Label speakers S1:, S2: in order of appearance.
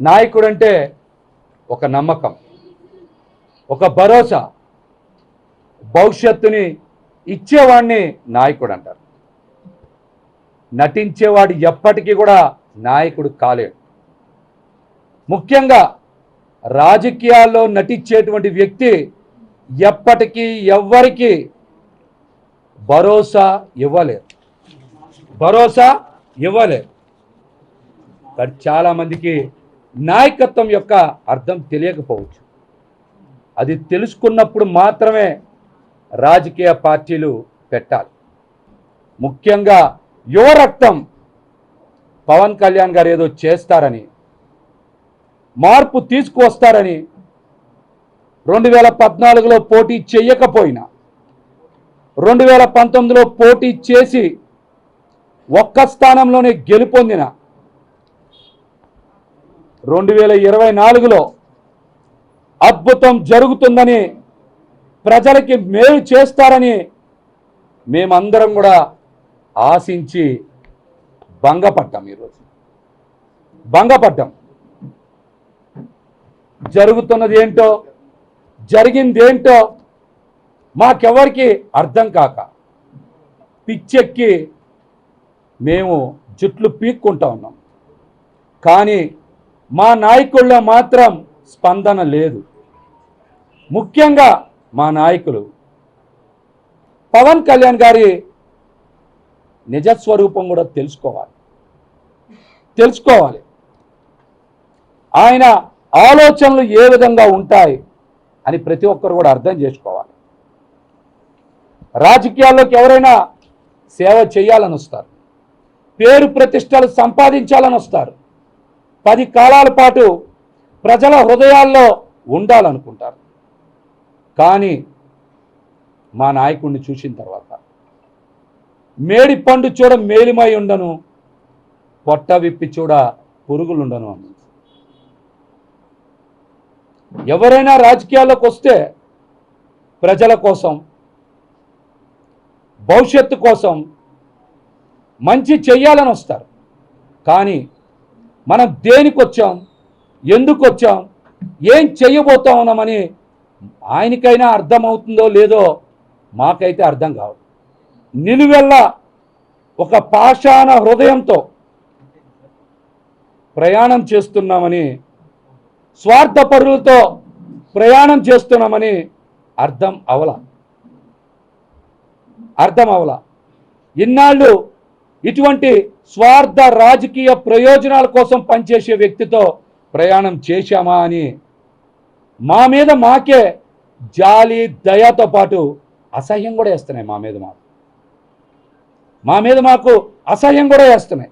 S1: నాయకుడు అంటే ఒక నమ్మకం ఒక భరోసా భవిష్యత్తుని ఇచ్చేవాడిని నాయకుడు అంటారు నటించేవాడు ఎప్పటికీ కూడా నాయకుడు కాలేడు. ముఖ్యంగా రాజకీయాల్లో నటించేటువంటి వ్యక్తి ఎప్పటికీ ఎవ్వరికి భరోసా ఇవ్వలేరు. భరోసా ఇవ్వలేరు. కానీ చాలామందికి నాయకత్వం యొక్క అర్థం తెలియకపోవచ్చు. అది తెలుసుకున్నప్పుడు మాత్రమే రాజకీయ పార్టీలు పెట్టాలి. ముఖ్యంగా యువ రక్తం పవన్ కళ్యాణ్ గారు ఏదో చేస్తారని మార్పు తీసుకువస్తారని రెండు వేల పద్నాలుగులో పోటీ చేయకపోయినా రెండు వేల పంతొమ్మిదిలో పోటీ చేసి ఒక్క స్థానంలోనే గెలుపొందిన రెండు వేల ఇరవై నాలుగులో అద్భుతం జరుగుతుందని ప్రజలకి మేలు చేస్తారని మేమందరం కూడా ఆశించి భంగపడ్డాం ఈరోజు. భంగపడ్డాం. జరుగుతున్నది ఏంటో జరిగిందేంటో మాకెవరికి అర్థం కాక పిచ్చెక్కి మేము జుట్లు పీక్కుంటా ఉన్నాం. కానీ మా నాయకుల్లో మాత్రం స్పందన లేదు. ముఖ్యంగా మా నాయకులు. పవన్ కళ్యాణ్ గారి నిజస్వరూపం కూడా తెలుసుకోవాలి. తెలుసుకోవాలి. ఆయన ఆలోచనలు ఏ విధంగా ఉంటాయి అని ప్రతి ఒక్కరు కూడా అర్థం చేసుకోవాలి. రాజకీయాల్లోకి ఎవరైనా సేవ చేయాలని వస్తారు. పేరు ప్రతిష్టలు సంపాదించాలని వస్తారు. పది కాలాల పాటు ప్రజల హృదయాల్లో ఉండాలనుకుంటారు. కానీ మా నాయకుడిని చూసిన తర్వాత మేడి పండు చూడ మేలిమై ఉండను పొట్ట విప్పి చూడ పురుగులుండను అని ఎవరైనా రాజకీయాల్లోకి వస్తే ప్రజల కోసం భవిష్యత్తు కోసం మంచి చెయ్యాలని వస్తారు. కానీ మనం దేనికి వచ్చాం? ఎందుకు వచ్చాం? ఏం చేయబోతా ఉన్నామని ఆయనకైనా అర్థమవుతుందో లేదో మాకైతే అర్థం కావు. నిలువెల్ల ఒక పాషాణ హృదయంతో ప్రయాణం చేస్తున్నామని స్వార్థపరులతో ప్రయాణం చేస్తున్నామని అర్థం అవల. అర్థం అవల. ఇన్నాళ్ళు ఇటువంటి స్వార్థ రాజకీయ ప్రయోజనాల కోసం పనిచేసే వ్యక్తితో ప్రయాణం చేశామా అని మా మీద మాకే జాలి దయతో పాటు అసహ్యం కూడా వేస్తున్నాయి మా మీద మాకు. మా మీద మాకు అసహ్యం కూడా వేస్తున్నాయి.